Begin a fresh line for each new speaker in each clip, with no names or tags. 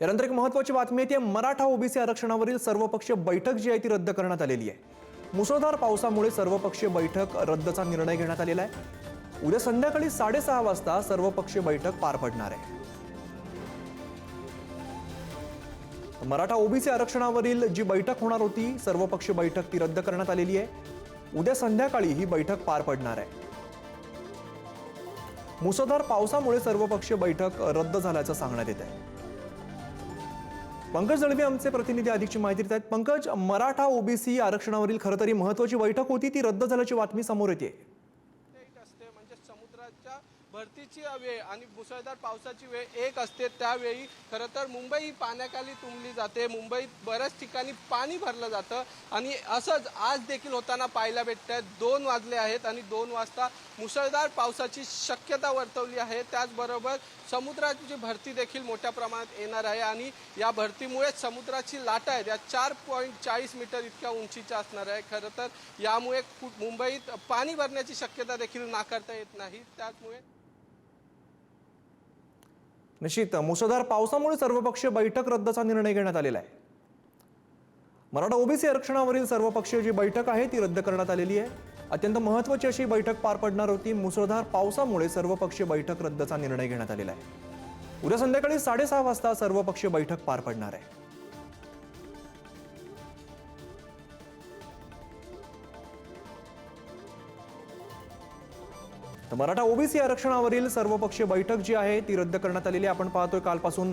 यानंतर एक महत्वाची बातमी आहे ती मराठा ओबीसी आरक्षणावरील सर्वपक्षीय बैठक जी आहे ती रद्द करण्यात आलेली आहे. मुसळधार पावसामुळे सर्वपक्षीय बैठक रद्दचा निर्णय घेण्यात आलेला आहे. उद्या संध्याकाळी साडेसहा वाजता सर्वपक्षीय बैठक पार पडणार आहे. मराठा ओबीसी आरक्षणावरील जी बैठक होणार होती सर्वपक्षीय बैठक ती रद्द करण्यात आलेली आहे. उद्या संध्याकाळी ही बैठक पार पडणार आहे. मुसळधार पावसामुळे सर्वपक्षीय बैठक रद्द झाल्याचं सांगण्यात येत आहे. पंकज दळवी आमचे प्रतिनिधी अधिकची माहिती देत आहेत. पंकज मराठा ओबीसी आरक्षणावरील खरं तरी महत्वाची बैठक होती ती रद्द झाल्याची बातमी समोर येते
एक असते म्हणजे समुद्राच्या भरतीची वेळ आणि मुसळधार पावसाची वेळ एक असते त्यावेळी खरं तर मुंबई ही पाण्याखाली तुंबली जाते. मुंबईत बऱ्याच ठिकाणी पाणी भरलं जातं आणि असंच आज देखील होताना पाहायला भेटत दोन वाजले आहेत आणि दोन वाजता मुसळधार पावसाची शक्यता वर्तवली आहे. त्याचबरोबर समुद्राची भरती देखील मोठ्या प्रमाणात येणार आहे आणि या भरतीमुळे समुद्राची लाटा आहेत. या चार पॉईंट चाळीस मीटर इतक्या उंचीच्या असणार आहे. खरं तर यामुळे मुंबईत पाणी भरण्याची शक्यता देखील नाकारता येत नाही. त्याचमुळे
निश्चित मुसळधार पावसामुळे सर्वपक्षीय बैठक रद्दचा निर्णय घेण्यात आलेला आहे. मराठा ओबीसी आरक्षणावरील सर्वपक्षीय जी बैठक आहे ती रद्द करण्यात आलेली आहे. अत्यंत महत्वाची अशी बैठक पार पडणार होती. मुसळधार पावसामुळे सर्वपक्षीय बैठक रद्दचा निर्णय घेण्यात आलेला आहे. उद्या संध्याकाळी साडेसहा वाजता सर्वपक्षीय बैठक पार पडणार आहे. तर मराठा ओबीसी आरक्षणावरील सर्वपक्षीय बैठक जी आहे ती रद्द करण्यात आलेली आहे. आपण पाहतोय कालपासून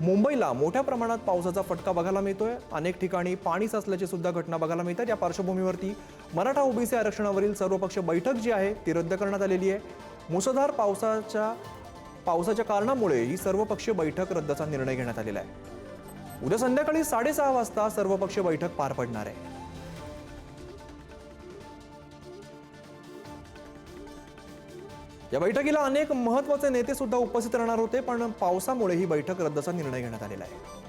मुंबईला मोठ्या प्रमाणात पावसाचा फटका बघायला मिळतोय. अनेक ठिकाणी पाणी साचल्याची सुद्धा घटना बघायला मिळतात. या पार्श्वभूमीवरती मराठा ओबीसी आरक्षणावरील सर्वपक्षीय बैठक जी आहे ती रद्द करण्यात आलेली आहे. मुसळधार पावसाच्या पावसाच्या कारणामुळे ही सर्वपक्षीय बैठक रद्दचा निर्णय घेण्यात आलेला आहे. उद्या संध्याकाळी साडेसहा वाजता सर्वपक्षीय बैठक पार पडणार आहे. या बैठकीला अनेक महत्त्वाचे नेते सुद्धा उपस्थित राहणार होते पण पावसामुळे ही बैठक रद्दचा निर्णय घेण्यात आलेला आहे.